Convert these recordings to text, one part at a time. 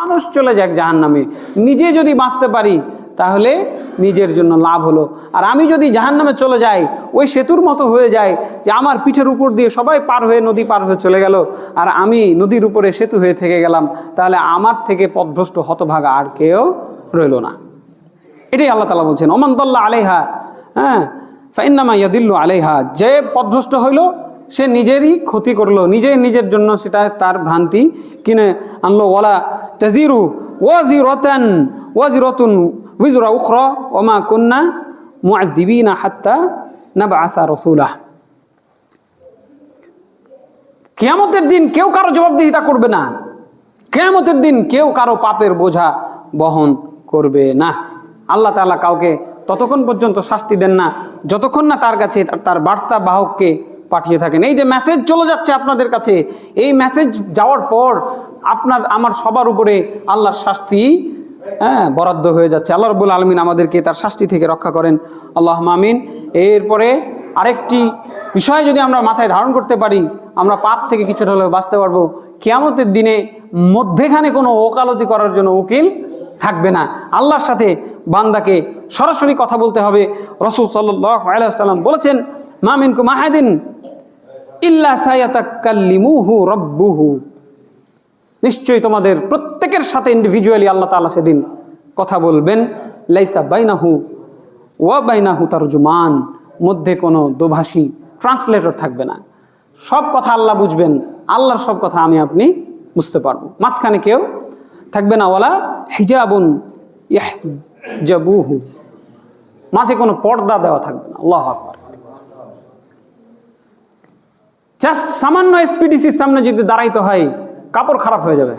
মানুষ চলে যাক জাহান নামে নিজে যদি বাঁচতে পারি, তাহলে নিজের জন্য লাভ হলো। আর আমি যদি জাহান নামে চলে যাই, ওই সেতুর মতো হয়ে যায় যে আমার পিঠের উপর দিয়ে সবাই পার হয়ে নদী পার হয়ে চলে গেল, আর আমি নদীর উপরে সেতু হয়ে থেকে গেলাম, তাহলে আমার থেকে পদভ্রষ্ট হতভাগা আর কেউ রইল না। এটাই আল্লাহ তালা বলছেন, ওমান আলেহা হ্যাঁ ফাইন্নামা ইয়াদিল্লু আলেহা যে পদভ্রষ্ট হইল সে নিজেরই ক্ষতি করল নিজে নিজের জন্য সেটা তার ভ্রান্তি। কিনে আনলো ওলা তাজিরু ওয়াজি রতান ওয়াজি রতুন উইজরা উখরা, ওমা কন্যা মুআযিবিনা হাত্তা নাবআসা রাসূলাহ। কেয়ামতের দিন কেউ কারও জবাবদিহিতা করবে না। কেয়ামতের দিন কেউ কারও পাপের বোঝা বহন করবে না। আল্লাহ তাআলা কাউকে ততক্ষণ পর্যন্ত শাস্তি দেন না। যতক্ষণ না তার কাছে তার বার্তা বাহককে পাঠিয়ে থাকেন। এই যে মেসেজ চলে যাচ্ছে আপনাদের কাছে, এই মেসেজ যাওয়ার পর আপনার, আমার সবার উপরে আল্লাহর শাস্তি হ্যাঁ বরাদ্দ হয়ে যাচ্ছে। আল্লাহ রবুল আলমিন আমাদেরকে তার শাস্তি থেকে রক্ষা করেন। আল্লাহ মামিন এরপরে আরেকটি বিষয় যদি আমরা মাথায় ধারণ করতে পারি, আমরা পাপ থেকে কিছুটা হলেও বাঁচতে পারব। কেয়ামতের দিনে মধ্যেখানে কোনো ওকালতি করার জন্য উকিল থাকবে না। আল্লাহর সাথে বান্দাকে সরাসরি কথা বলতে হবে। রসুল সাল্লাম বলেছেন মামিনকু মাহাদিন ইল্লা সায়াতাক্কাল্লিমুহু রব্বুহু। নিশ্চয়ই তোমাদের প্রত্যেকের সাথে ইন্ডিভিজুয়ালি আল্লাহ তাআলা সেদিন কথা বলবেন। লাইসা বাইনাহু ওয়া বাইনাহু তারজুমান। মধ্যে কোনো দোভাষী ট্রান্সলেটর থাকবে না। সব কথা আল্লাহ বুঝবেন। আল্লাহর সব কথা আমি, আপনি বুঝতে পারব। মাঝখানে কেউ থাকবে না, ওয়ালা হিজাবুন ইয়াহজাবুহু। মাঝে কোনো পর্দা দেওয়া থাকবে না, আল্লাহ আকবার। জাস্ট সামান্য এসপিডিসির সামনে যদি দাঁড়াইতে হয়, কাপড় খারাপ হয়ে যাবে।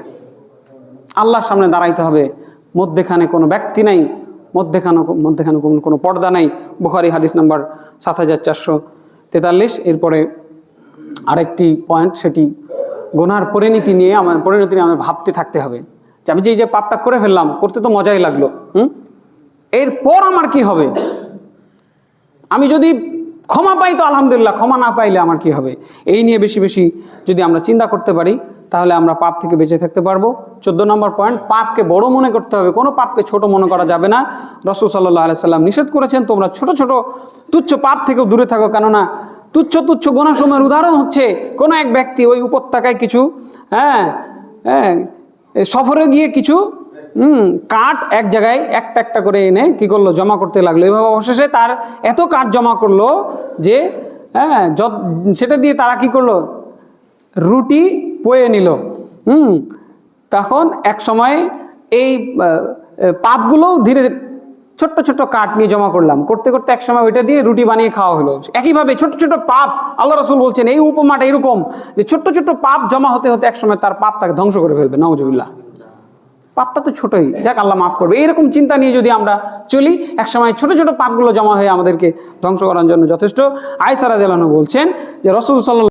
আল্লাহর সামনে দাঁড়াইতে হবে, মধ্যেখানে কোনো ব্যক্তি নাই, মধ্যেখানে মধ্যেখানে কোনো পর্দা নাই। বুখারি হাদিস নাম্বার সাত হাজার চারশো তেতাল্লিশ। এরপরে আরেকটি পয়েন্ট সেটি গোনার পরিণতি নিয়ে আমার পরিণতি নিয়ে আমার ভাবতে থাকতে হবে। যে আমি যে এই যে পাপটা করে ফেললাম, করতে তো মজাই লাগল, হুম? এরপর আমার কি হবে? আমি যদি ক্ষমা পাই তো আলহামদুলিল্লাহ, ক্ষমা না পাইলে আমার কি হবে? এই নিয়ে বেশি বেশি যদি আমরা চিন্তা করতে পারি, তাহলে আমরা পাপ থেকে বেঁচে থাকতে পারব। চোদ্দ নম্বর পয়েন্ট, পাপকে বড় মনে করতে হবে। কোনো পাপকে ছোট মনে করা যাবে না। রসুল সাল্লাহ আলাইসাল্লাম নিষেধ করেছেন, তোমরা ছোট ছোট তুচ্ছ পাপ থেকেও দূরে থাকো। কেননা তুচ্ছ তুচ্ছ গোনাসময়ের উদাহরণ হচ্ছে, কোনো এক ব্যক্তি ওই উপত্যকায় কিছু হ্যাঁ হ্যাঁ সফরে গিয়ে কিছু কাঠ এক জায়গায় একটা একটা করে এনে কি করল? জমা করতে লাগল। এভাবে অবশেষে তার এত কাঠ জমা করল যে হ্যাঁ সেটা দিয়ে তারা কি করল? রুটি পয়ে নিল। হুম, তখন এক সময় এই পাপগুলো ধীরে ছোট্ট ছোট্ট কাঠ নিয়ে জমা করলাম। করতে করতে এক সময় ওইটা দিয়ে রুটি বানিয়ে খাওয়া হলো। একইভাবে ছোট ছোট পাপ, আল্লাহ রসুল বলছেন, এই উপমাটা এরকম যে ছোট্ট ছোট্ট পাপ জমা হতে হতে এক সময় তার পাপ তাকে ধ্বংস করে ফেলবে। নওজুবিল্লাহ পাপটা তো ছোটই। যাক, আল্লাহ মাফ করবে। এইরকম চিন্তা নিয়ে যদি আমরা চলি, একসময় ছোট ছোট পাপগুলো জমা হয়ে আমাদেরকে ধ্বংস করার জন্য যথেষ্ট। আয়সারা দেলানো বলছেন যে রসুল সাল্লাহ